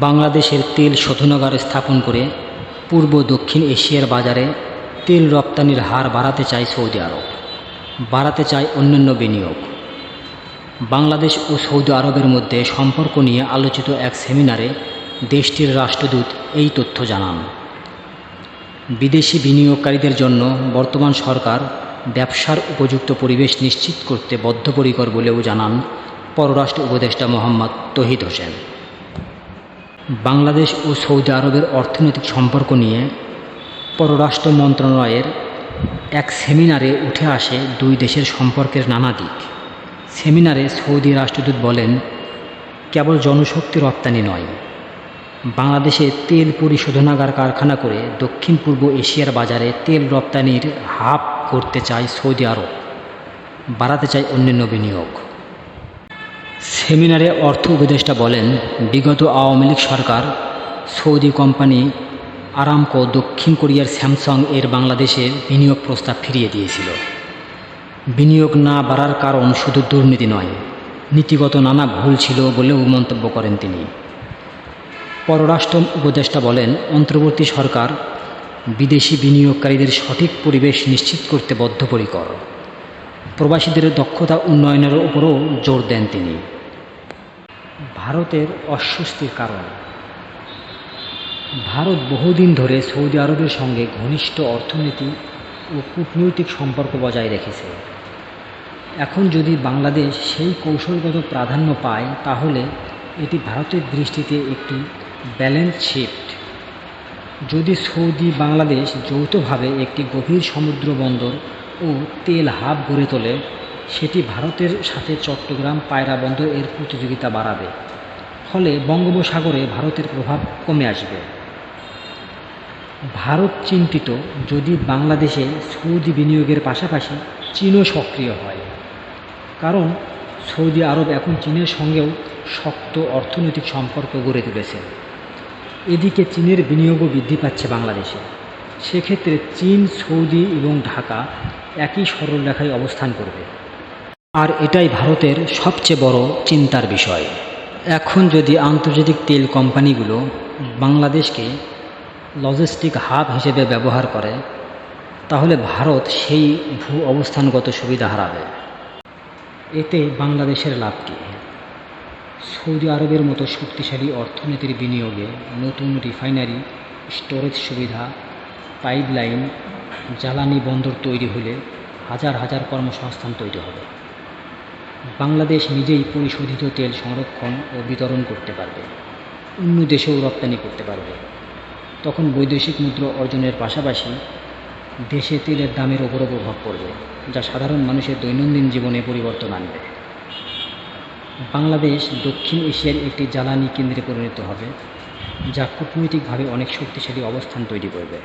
বাংলাদেশের তেল শোধনাগার স্থাপন করে পূর্ব দক্ষিণ এশিয়ার বাজারে তেল রপ্তানির হার বাড়াতে চায় সৌদি আরব, বাড়াতে চায় অন্যান্য বিনিয়োগ। বাংলাদেশ ও সৌদি আরবের মধ্যে সম্পর্ক নিয়ে আলোচিত এক সেমিনারে দেশটির রাষ্ট্রদূত এই তথ্য জানান। বিদেশি বিনিয়োগকারীদের জন্য বর্তমান সরকার ব্যবসার উপযুক্ত পরিবেশ নিশ্চিত করতে বদ্ধপরিকর বলেও জানান পররাষ্ট্র উপদেষ্টা মোহাম্মদ তহিদ হোসেন। বাংলাদেশ ও সৌদি আরবের অর্থনৈতিক সম্পর্ক নিয়ে পররাষ্ট্র মন্ত্রণালয়ের এক সেমিনারে উঠে আসে দুই দেশের সম্পর্কের নানা দিক। সেমিনারে সৌদি রাষ্ট্রদূত বলেন, কেবল জনশক্তি রপ্তানি নয়, বাংলাদেশে তেল পরিশোধনাগার কারখানা করে দক্ষিণ পূর্ব এশিয়ার বাজারে তেল রপ্তানির হাব করতে চায় সৌদি আরব, বাড়াতে চায় অন্যান্য বিনিয়োগ। সেমিনারে অর্থ উপদেষ্টা বলেন, বিগত আওয়ামী লীগ সরকার, সৌদি কোম্পানি আরামকো দক্ষিণ কোরিয়ার স্যামসাং এর বাংলাদেশে বিনিয়োগ প্রস্তাব ফিরিয়ে দিয়েছিল। বিনিয়োগ না বাড়ার কারণ শুধু দুর্নীতি নয়, নীতিগত নানা ভুল ছিল বলেও মন্তব্য করেন তিনি। পররাষ্ট্র উপদেষ্টা বলেন, অন্তর্বর্তী সরকার বিদেশি বিনিয়োগকারীদের সঠিক পরিবেশ নিশ্চিত করতে বদ্ধপরিকর। প্রবাসীদের দক্ষতা উন্নয়নের উপরও জোর দেন তিনি। ভারতের অস্বস্তির কারণ। ভারত বহুদিন ধরে সৌদি আরবের সঙ্গে ঘনিষ্ঠ অর্থনীতি ও কূটনৈতিক সম্পর্ক বজায় রেখেছে। এখন যদি বাংলাদেশ সেই কৌশলগত প্রাধান্য পায়, তাহলে এটি ভারতের দৃষ্টিতে একটি ব্যালেন্স শিফট। যদি সৌদি বাংলাদেশ যৌথভাবে একটি গভীর সমুদ্র বন্দর ও তেল হাব গড়ে তোলে, সেটি ভারতের সাথে চট্টগ্রাম পায়রা বন্দর এর প্রতিযোগিতা বাড়াবে। ফলে বঙ্গোপসাগরে ভারতের প্রভাব কমে আসবে। ভারত চিন্তিত, যদি বাংলাদেশে সৌদি বিনিয়োগের পাশাপাশি চীনও সক্রিয় হয়। কারণ সৌদি আরব এখন চীনের সঙ্গেও শক্ত অর্থনৈতিক সম্পর্ক গড়ে তুলেছে। এদিকে চীনের বিনিয়োগও বৃদ্ধি পাচ্ছে বাংলাদেশে। সেক্ষেত্রে চীন, সৌদি এবং ঢাকা একই সরলরেখায় অবস্থান করবে। আর এটাই ভারতের সবচেয়ে বড় চিন্তার বিষয়। এখন যদি আন্তর্জাতিক তেল কোম্পানিগুলো বাংলাদেশকে লজিস্টিক হাব হিসেবে ব্যবহার করে, তাহলে ভারত সেই ভূ অবস্থানগত সুবিধা হারাবে। এতে বাংলাদেশের লাভ কী? সৌদি আরবের মতো শক্তিশালী অর্থনীতির বিনিয়োগে নতুন রিফাইনারি স্টোরেজ সুবিধা পাইপলাইন জ্বালানি বন্দর তৈরি হলে হাজার হাজার কর্মসংস্থান তৈরি হবে। বাংলাদেশ নিজেই পরিশোধিত তেল সংরক্ষণ ও বিতরণ করতে পারবে। অন্য দেশেও রপ্তানি করতে পারবে। তখন বৈদেশিক মুদ্রা অর্জনের পাশাপাশি দেশে তেলের দামের ওপরও প্রভাব পড়বে, যা সাধারণ মানুষের দৈনন্দিন জীবনে পরিবর্তন আনবে। বাংলাদেশ দক্ষিণ এশিয়ার একটি জ্বালানি কেন্দ্রে পরিণত হবে, যা কূটনৈতিকভাবে অনেক শক্তিশালী অবস্থান তৈরি করবে।